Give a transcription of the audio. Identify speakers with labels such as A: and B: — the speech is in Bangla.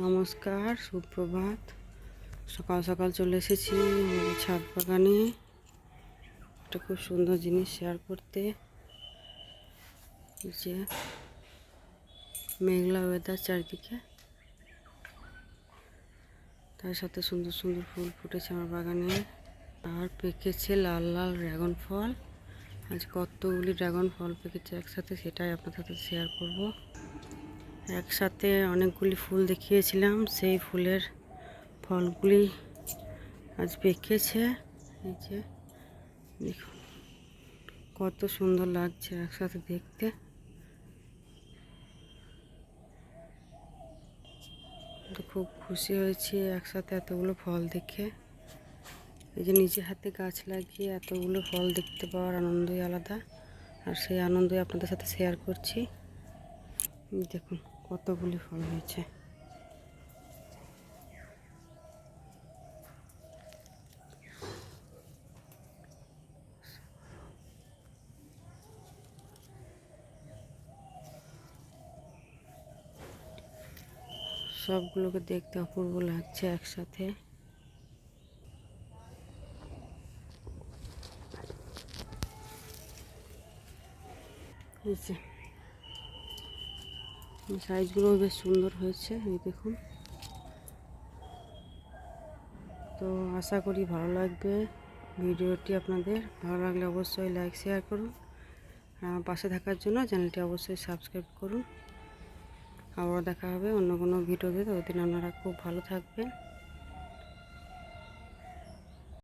A: নমস্কার, সুপ্রভাত। সকাল সকাল চলে এসেছি ছাদ বাগানে। একটা খুব সুন্দর জিনিস শেয়ার করতে। যে মেঘলা ওয়েদার চারিদিকে। তার সাথে সুন্দর সুন্দর ফুল ফুটেছে আমার বাগানে। আর পেকেছে লাল লাল ড্রাগন ফল। আজ কতগুলি ড্রাগন ফল পেকেছে একসাথে সেটাই আপনাদের সাথে শেয়ার করব। একসাথে অনেকগুলি ফুল দেখিয়েছিলাম। সেই ফুলের ফলগুলি আজ পেকেছে। এই যে, দেখুন, কত সুন্দর লাগছে একসাথে দেখতে। খুব খুশি হয়েছি একসাথে এতগুলো ফল দেখে। এই যে নিজের হাতে গাছ লাগিয়ে এতগুলো ফল দেখতে পাওয়ার আনন্দই আলাদা। আর সেই আনন্দই আপনাদের সাথে শেয়ার করছি। দেখুন। কতগুলি ফল হয়েছে? সবগুলোকে দেখতে অপূর্ব লাগছে একসাথে। এই যে সাইজগুলো বেশ সুন্দর হয়েছে, এই দেখুন। তো আশা করি ভালো লাগবে ভিডিওটি আপনাদের। ভালো লাগলে অবশ্যই লাইক শেয়ার করুন। পাশে থাকার জন্য চ্যানেলটি অবশ্যই সাবস্ক্রাইব করুন। আবারও দেখা হবে অন্য কোনো ভিডিওতে। ততদিন আপনারা খুব ভালো থাকবেন।